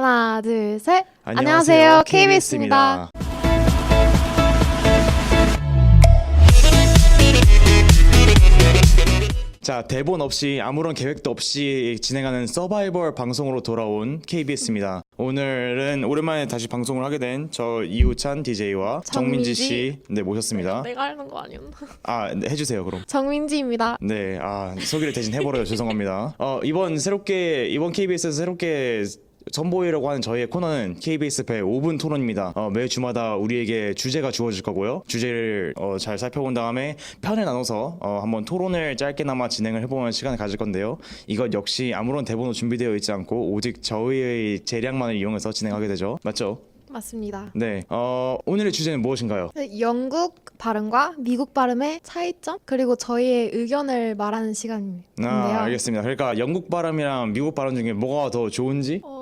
하나, 둘, 셋. 안녕하세요, 안녕하세요. KBS입니다. 자 대본 없이 아무런 계획도 없이 진행하는 서바이벌 방송으로 돌아온 KBS입니다. 오늘은 오랜만에 다시 방송을 하게 된 저 이우찬 DJ와 정민지 정민지. 씨 네 모셨습니다. 내가 하는 거 아니었나? 아 네, 해주세요 그럼. 정민지입니다. 네, 아 소개를 대신 해버려요 죄송합니다. 어 이번 새롭게 이번 KBS에서 새롭게 선보이라고 하는 저희의 코너는 KBS 배 5분 토론입니다. 어, 매 주마다 우리에게 주제가 주어질 거고요. 주제를 어, 잘 살펴본 다음에 편을 나눠서 어, 한번 토론을 짧게나마 진행을 해보는 시간을 가질 건데요. 이것 역시 아무런 대본도 준비되어 있지 않고 오직 저희의 재량만을 이용해서 진행하게 되죠. 맞죠? 맞습니다. 네. 어, 오늘의 주제는 무엇인가요? 영국 발음과 미국 발음의 차이점 그리고 저희의 의견을 말하는 시간인데요. 아, 알겠습니다. 그러니까 영국 발음이랑 미국 발음 중에 뭐가 더 좋은지 어,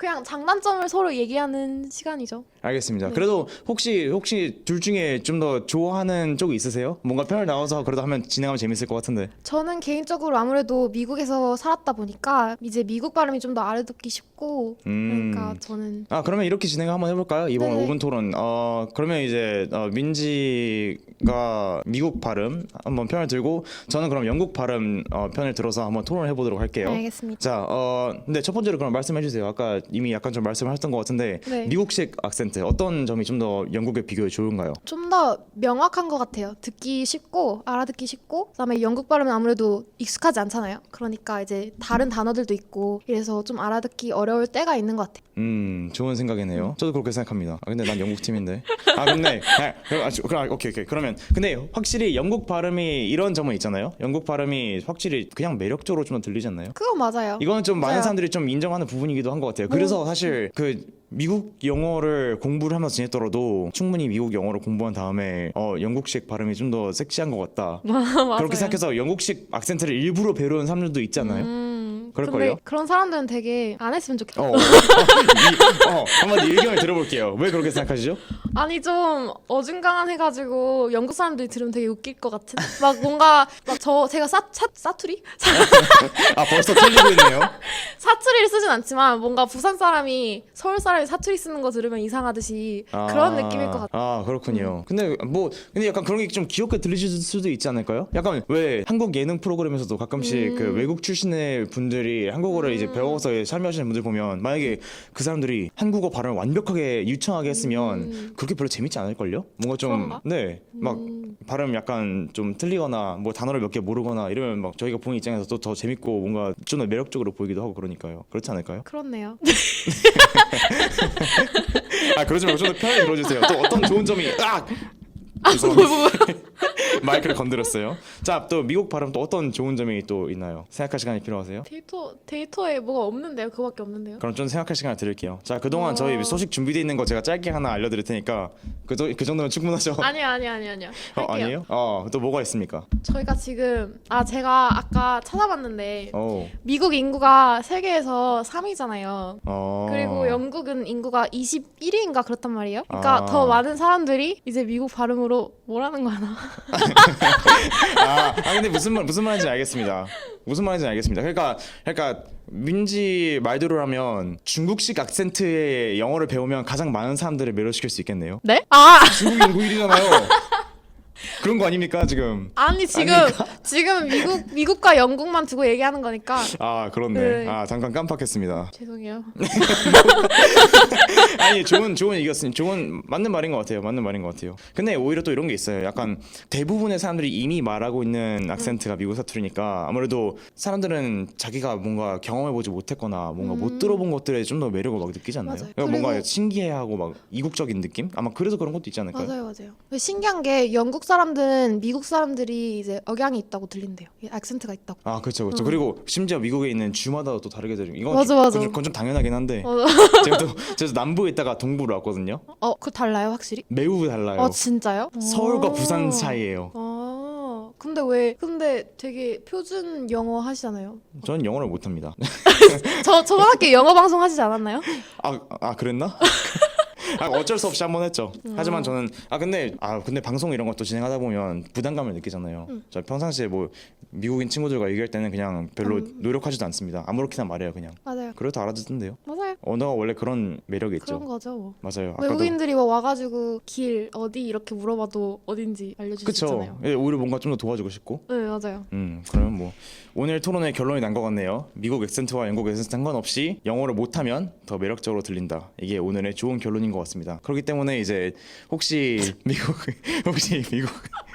그냥 장단점을 서로 얘기하는 시간이죠. 알겠습니다. 네. 그래도 혹시 혹시 둘 중에 좀 더 좋아하는 쪽이 있으세요? 뭔가 편을 나와서 그래도 하면 진행하면 재밌을 것 같은데. 저는 개인적으로 아무래도 미국에서 살았다 보니까 이제 미국 발음이 좀 더 알아듣기 쉽고 음. 그러니까 저는 아 그러면 이렇게 진행 한번 해볼까요? 이번 네네. 5분 토론. 어 그러면 이제 어, 민지가 미국 발음 한번 편을 들고 저는 그럼 영국 발음 어, 편을 들어서 한번 토론을 해보도록 할게요. 알겠습니다. 자, 어, 근데 첫 번째로 그럼 말씀해 주세요. 아까 이미 약간 좀 말씀하셨던 것 같은데 네. 미국식 악센트 어떤 점이 좀 더 영국에 비교해 좋은가요? 좀 더 명확한 것 같아요. 듣기 쉽고 알아듣기 쉽고 그다음에 영국 발음은 아무래도 익숙하지 않잖아요. 그러니까 이제 다른 단어들도 있고 이래서 좀 알아듣기 어려울 때가 있는 것 같아요. 음, 좋은 생각이네요. 저도 그렇게 생각합니다. 아, 근데 난 영국 팀인데. 아, 근데 아, 그럼 아, 그럼 아, 오케이 오케이. 그러면 근데 확실히 영국 발음이 이런 점은 있잖아요. 영국 발음이 확실히 그냥 매력적으로 좀 들리지 않나요? 그거 맞아요. 이거는 좀 많은 맞아요. 사람들이 좀 인정하는 부분이기도 한 것 같아요. 그래서 사실 그 미국 영어를 공부를 하면서 지냈더라도 충분히 미국 영어를 공부한 다음에 어 영국식 발음이 좀 더 섹시한 것 같다. 맞아요. 그렇게 생각해서 영국식 악센트를 일부러 배우는 사람들도 있잖아요. 음, 그럴걸요? 근데 그런 사람들은 되게 안 했으면 좋겠다. 어, 이- 어, 한번 의견을 들어볼게요. 왜 그렇게 생각하시죠? 아니 좀 어중간해가지고 영국 사람들이 들으면 되게 웃길 것 같은. 막 뭔가 막 저 제가 사, 사 사투리 아 벌써 틀리고 있네요. 사투리를 쓰진 않지만 뭔가 부산 사람이 서울 사람이 사투리 쓰는 거 들으면 이상하듯이 그런 아, 느낌일 것 같아요. 아 그렇군요. 근데 뭐 근데 약간 그런 게 좀 귀엽게 들리실 수도 있지 않을까요? 약간 왜 한국 예능 프로그램에서도 가끔씩 음. 그 외국 출신의 분들이 한국어를 이제 배워서 참여하시는 분들 보면 만약에 그 사람들이 한국어 발음을 완벽하게 유창하게 했으면 음. 그렇게 별로 재밌지 않을걸요? 뭔가 그런가? 좀네막 음. 발음 약간 좀 틀리거나 뭐 단어를 몇 개 모르거나 이러면 막 저희가 보는 입장에서 또 더 재밌고 뭔가 좀 더 매력적으로 보이기도 하고 그러니까요. 그렇지 않을까요? 그렇네요. 아 그러지 말고 좀 더 편하게 들어주세요. 또 어떤 좋은 점이 아 뭐, 죄송합니다. 마이크를 건드렸어요. 자 또 미국 발음 또 어떤 좋은 점이 또 있나요? 생각할 시간이 필요하세요? 데이터 데이터에 뭐가 없는데요? 그거밖에 없는데요. 그럼 좀 생각할 시간을 드릴게요. 자 그동안 저희 어. 소식 준비되어 있는 거 제가 짧게 하나 알려드릴 테니까 그, 정- 그 정도면 충분하죠? 아니요, 아니요, 아니요, 아니요. 어, 할게요. 아니에요? 어 또 뭐가 있습니까? 저희가 지금 아 제가 아까 찾아봤는데 어. 미국 인구가 세계에서 3위잖아요. 어. 그리고 영국은 인구가 21위인가 그렇단 말이에요. 그러니까 아. 더 많은 사람들이 이제 미국 발음으로 뭐라는 거나. 아, 아 근데 무슨 말 무슨 말인지 알겠습니다. 무슨 말인지 알겠습니다. 그러니까 그러니까 민지 말대로 하면 중국식 악센트의 영어를 배우면 가장 많은 사람들을 매료시킬 수 있겠네요. 네? 아 중국 인구 1위잖아요. 그런 거 아닙니까 지금? 아니 지금 지금 미국 미국과 영국만 두고 얘기하는 거니까 아 그렇네. 네. 아 잠깐 깜빡했습니다. 죄송해요. 아니 좋은 좋은 얘기였습니다. 좋은 맞는 말인 것 같아요. 맞는 말인 것 같아요. 근데 오히려 또 이런 게 있어요. 약간 대부분의 사람들이 이미 말하고 있는 악센트가 미국 사투리니까 아무래도 사람들은 자기가 뭔가 경험해보지 못했거나 뭔가 못 들어본 것들에 좀 더 매력을 막 느끼지 않나요? 음. 맞아요. 그러니까 뭔가 그리고- 신기해하고 막 이국적인 느낌? 아마 그래서 그런 것도 있지 않을까요? 맞아요, 맞아요. 신기한 게 영국 사람들은 미국 사람들이 이제 억양이 있다고 들린대요. 이 악센트가 있다고. 아 그렇죠 그렇죠 그리고 심지어 미국에 있는 주마다 또 다르게 들리고 이건 음. 맞아, 좀, 맞아. 그건, 좀, 그건 좀 당연하긴 한데 어, 제가 또 제가 남부에 있다가 동부로 왔거든요 어, 그 달라요, 확실히? 매우 달라요 아, 진짜요? 서울과 오. 부산 차이예요 아, 근데 왜? 근데 되게 표준 영어 하시잖아요. 저는 영어를 못합니다 저 저번 학기에 영어 방송 하시지 않았나요? 아, 아 그랬나? 아, 어쩔 수 없이 한 번 했죠. 하지만 저는 아 근데 아 근데 방송 이런 것도 진행하다 보면 부담감을 느끼잖아요. 저 평상시에 뭐 미국인 친구들과 얘기할 때는 그냥 별로 노력하지도 않습니다. 아무렇게나 말해요 그냥. 맞아요. 그래도 알아듣던데요. 맞아요. 언어가 원래 그런 매력이 있죠. 그런 거죠. 맞아요. 아까도 외국인들이 뭐 와가지고 길 어디 이렇게 물어봐도 어딘지 알려줄 수 그쵸. 있잖아요. 예, 오히려 뭔가 좀 더 도와주고 싶고. 네 맞아요. 음, 그러면 뭐 오늘 토론의 결론이 난 것 같네요. 미국 액센트와 영국 액센트 상관없이 영어를 못하면 더 매력적으로 들린다. 이게 오늘의 좋은 결론인 것 같습니다. 그렇기 때문에 이제 혹시 미국 혹시 미국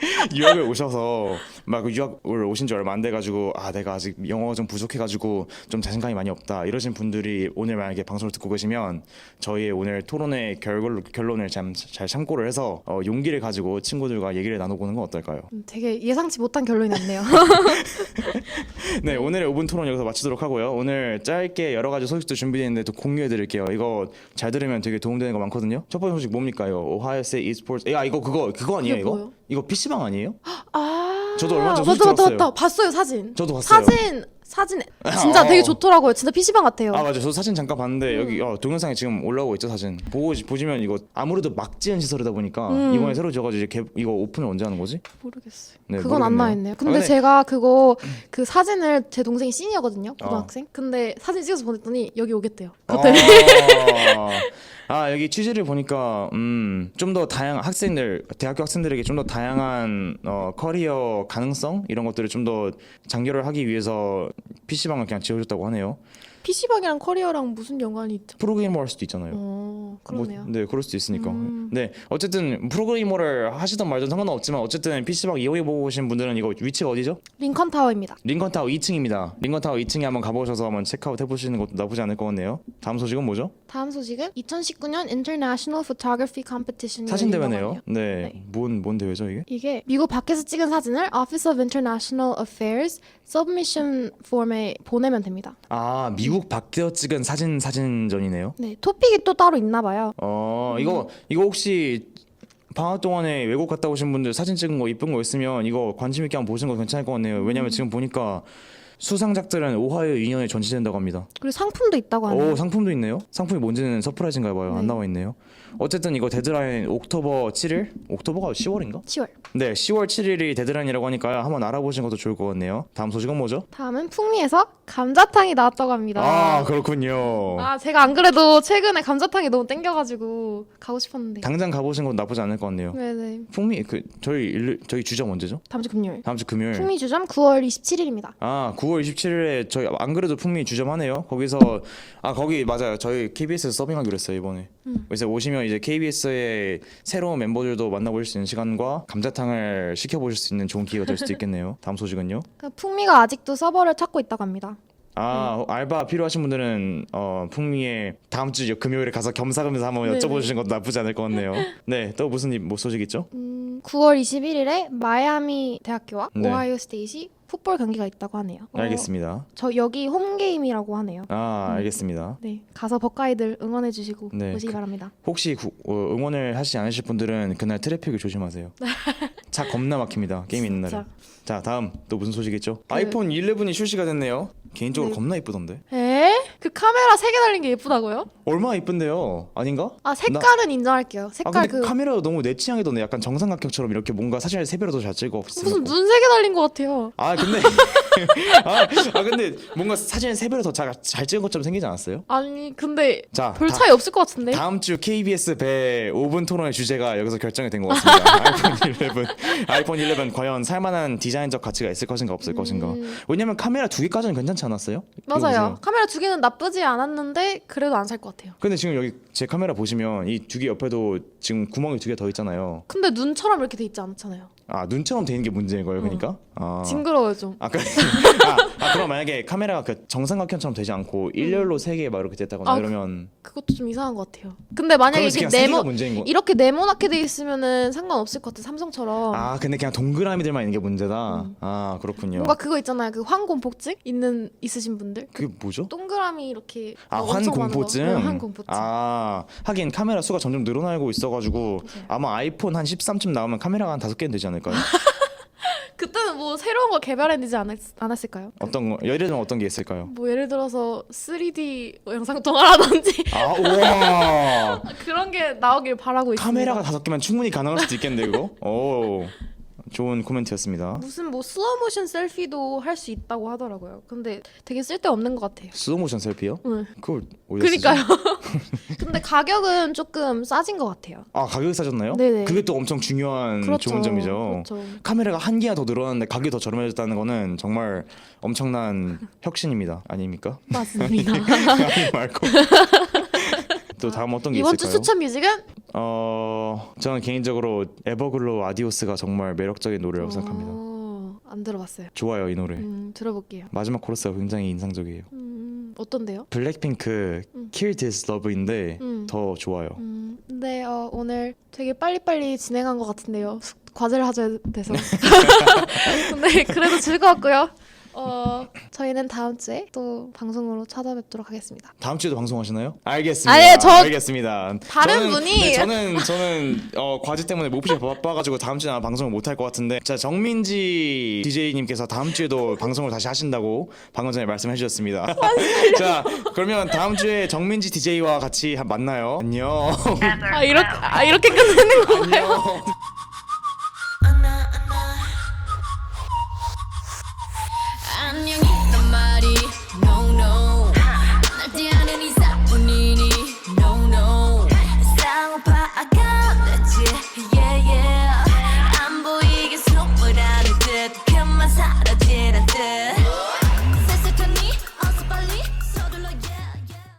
유학을 오셔서 막 유학을 오신 지 얼마 안 돼가지고 아 내가 아직 영어가 좀 부족해가지고 좀 자신감이 많이 없다 이러신 분들이 오늘 만약에 방송을 듣고 계시면 저희의 오늘 토론의 결, 결론을 참, 잘 참고를 해서 어, 용기를 가지고 친구들과 얘기를 나눠보는 건 어떨까요? 음, 되게 예상치 못한 결론이 났네요. 네, 오늘의 5분 토론 여기서 마치도록 하고요. 오늘 짧게 여러 가지 소식도 준비되어 있는데 또 공유해 드릴게요. 이거 잘 들으면 되게 도움되는 거 많거든요. 첫 번째 소식 뭡니까요? 오하이오 스테이트 e스포츠. 야, 이거 그거 그거 아니에요, 이거? 뭐예요? 이거 PC방 아니에요? 아 저도 얼마 전에 맞다 소식 맞다 들었어요. 맞다 봤어요 사진. 저도 봤어요. 사진 사진 진짜 어. 되게 좋더라고요. 진짜 PC방 같아요. 아, 맞아요. 저 사진 잠깐 봤는데 음. 여기 어, 동영상에 지금 올라오고 있죠, 사진. 보고 보시면 이거 아무래도 막 지은 시설이다 보니까 음. 이번에 새로 지어 가지고 이제 개, 이거 오픈을 언제 하는 거지? 모르겠어요. 네, 그건 안 모르겠네요. 나와 있네요. 근데, 아, 근데- 제가 그거 그 사진을 제 동생이 시니어거든요, 고등학생. 어. 근데 사진 찍어서 보냈더니 여기 오겠대요. 그때 아, 아 여기 취지를 보니까 음, 좀 더 다양 학생들 대학교 학생들에게 좀 더 다양한 어, 커리어 가능성 이런 것들을 좀 더 장려를 하기 위해서 PC방을 그냥 지어줬다고 하네요. PC방이랑 커리어랑 무슨 연관이 있죠? 프로그래머 할 수도 있잖아요. 어, 그러네요. 뭐, 네, 그럴 수도 있으니까. 음. 네, 어쨌든 프로그래머를 하시던 말든 상관없지만 어쨌든 PC방 이용해 보신 분들은 이거 위치가 어디죠? 링컨 타워입니다. 링컨 타워 2층입니다. 링컨 타워 2층에 한번 가보셔서 한번 체크아웃 해보시는 것도 나쁘지 않을 것 같네요. 다음 소식은 뭐죠? 다음 소식은 2019년 International Photography Competition이 사진 대회네요. 네, 네. 뭔 뭔 대회죠 이게? 이게 미국 밖에서 찍은 사진을 Office of International Affairs Submission 폼에 보내면 됩니다. 아 미국 밖에서 찍은 사진 사진전이네요. 네, 토픽이 또 따로 있나 봐요. 어 이거 이거 혹시 방학 동안에 외국 갔다 오신 분들 사진 찍은 거 이쁜 거 있으면 이거 관심 있게 한번 보시는 거 괜찮을 것 같네요. 왜냐면 지금 보니까 수상작들은 오하이오 유니언에 전시된다고 합니다. 그리고 상품도 있다고 하네요. 오 상품도 있네요. 상품이 뭔지는 서프라이즈인가 봐요. 안 네. 나와 있네요. 어쨌든 이거 데드라인 옥토버 7일? 옥토버가 10월인가? 10월. 네, 10월 7일이 데드라인이라고 하니까 한번 알아보시는 것도 좋을 것 같네요. 다음 소식은 뭐죠? 다음은 풍미에서 감자탕이 나왔다고 합니다. 아 그렇군요. 아, 제가 안 그래도 최근에 감자탕이 너무 땡겨가지고 가고 싶었는데. 당장 가보신 건 나쁘지 않을 것 같네요. 네네. 풍미 그 저희 일, 저희 주점 언제죠? 다음 주 금요일. 다음 주 금요일. 풍미 주점 9월 27일입니다. 아 9월 27일에 저희 안 그래도 풍미 주점 하네요. 거기서 아 거기 맞아요. 저희 KBS에서 서빙하기로 했어요 이번에. 음. 그래서 오시면 이제 KBS의 새로운 멤버들도 만나보실 수 있는 시간과 감자탕을 시켜보실 수 있는 좋은 기회가 될 수도 있겠네요. 다음 소식은요? 그 풍미가 아직도 서버를 찾고 있다고 합니다. 아 알바 필요하신 분들은 어 풍미에 다음 주 금요일에 가서 겸사겸사 한번 네. 여쭤보시는 것도 나쁘지 않을 것 같네요. 네 또 무슨 일- 뭐 소식 있죠? 음, 9월 21일에 마이애미 대학교와 네. 오하이오 스테이시 풋볼 경기가 있다고 하네요. 어, 알겠습니다. 저 여기 홈 게임이라고 하네요. 아 알겠습니다. 네, 가서 버카이들 응원해 주시고 네, 오시기 그- 바랍니다. 혹시 구- 어, 응원을 하시지 않으실 분들은 그날 트래픽을 조심하세요. 차 겁나 막힙니다. 게임 있는 날에. 진짜. 자 다음 또 무슨 소식 있죠? 그- 아이폰 11이 출시가 됐네요. 개인적으로 네. 겁나 이쁘던데. 에? 그 카메라 세 개 달린 게 예쁘다고요? 얼마나 이쁜데요? 아닌가? 아 색깔은 인정할게요. 아 색깔 근데 그 카메라가 너무 내 취향이 던데 약간 정삼각형처럼 이렇게 뭔가 사진을 세 배로 더 잘 찍어. 무슨 눈 세 개 달린 것 같아요. 아 근데 아, 아 근데 뭔가 사진을 세 배로 더잘 찍은 것처럼 생기지 않았어요? 아니 근데 자 별 다- 차이 없을 것 같은데. 다음 주 KBS 배 5분 토론의 주제가 여기서 결정이 된 것 같습니다. 아이폰 11, 아이폰 11 과연 살만한 디자인적 가치가 있을 것인가 없을 것인가. 왜냐면 카메라 두 개까지는 괜찮지 않았어요? 이거 음. 맞아요. 보세요. 카메라 두 개는 나쁘지 않았는데 그래도 안 살 것 같아요. 근데 지금 여기 제 카메라 보시면 이 두 개 옆에도 지금 구멍이 두 개 더 있잖아요. 근데 눈처럼 이렇게 돼 있지 않잖아요. 아 눈처럼 돼 있는 게 문제인 거예요, 그러니까. 아. 징그러워요 좀. 아, 그, 아, 아 그럼 만약에 카메라가 그 정삼각형처럼 되지 않고 일렬로 세 개 막 이렇게 됐다거나 아, 이러면 그것도 좀 이상한 것 같아요. 근데 만약에 그냥 세 개가 네모 문제인 거. 이렇게 네모나게 돼 있으면은 상관없을 것 같아. 삼성처럼. 아 근데 그냥 동그라미들만 있는 게 문제다. 아 그렇군요. 음. 뭔가 그거 있잖아요. 그 환공포증 있는 있으신 분들. 그게 뭐죠? 동그라미 이렇게 아 엄청. 환공포증. 네, 환공포증. 아 하긴 카메라 수가 점점 늘어나고 있어가지고 맞아요. 아마 아이폰 한 13쯤 나오면 카메라가 한 다섯 개는 되지 않을까 요? 그때는 뭐 새로운 거 개발해내지 않았, 않았을까요? 어떤 거 예를 들면 어떤 게 있을까요? 뭐 예를 들어서 3D 영상 통화라든지 아 우와 그런 게 나오길 바라고 있습니다. 카메라가 다섯 개면 충분히 가능할 수도 있겠는데 그거? 오 좋은 코멘트였습니다. 무슨 뭐 슬로우 모션 셀피도 할 수 있다고 하더라고요. 근데 되게 쓸데없는 것 같아요. 스로모션 셀피요? 응. 그걸 어디다 쓰지? 그니까요. 근데 가격은 조금 싸진 것 같아요. 아 가격이 싸졌나요? 네네. 그게 또 엄청 중요한 그렇죠. 좋은 점이죠. 그렇죠. 카메라가 한 개가 더 늘어났는데 가격이 더 저렴해졌다는 거는 정말 엄청난 혁신입니다. 아닙니까? 맞습니다. 아니 말고. 또 다음 어떤 게 이번 주 있을까요? 추천 뮤직은 어 저는 개인적으로 에버글로우 아디오스가 정말 매력적인 노래라고 생각합니다. 어, 안 들어봤어요. 좋아요 이 노래. 음, 들어볼게요. 마지막 코러스가 굉장히 인상적이에요. 음, 어떤데요? 블랙핑크 Kill This Love인데 음. 더 좋아요. 음, 근데 어, 오늘 되게 빨리빨리 진행한 것 같은데요. 숙- 과제를 하셔야 돼서. 근데 그래도 즐거웠고요. 어, 저희는 다음 주에 또 방송으로 찾아뵙도록 하겠습니다. 다음 주에도 방송하시나요? 알겠습니다. 아니, 저- 알겠습니다. 다른 저는, 분이- 네, 저는 저는 어, 과제 때문에 몹시 바빠가지고 다음 주에 아마 방송을 못 할 것 같은데, 자 정민지 DJ님께서 다음 주에도 방송을 다시 하신다고 방금 전에 말씀해 주셨습니다. 자 그러면 다음 주에 정민지 DJ와 같이 한- 만나요. 안녕. 아 이렇게 아 이렇게 끝내는 건가요? 안녕.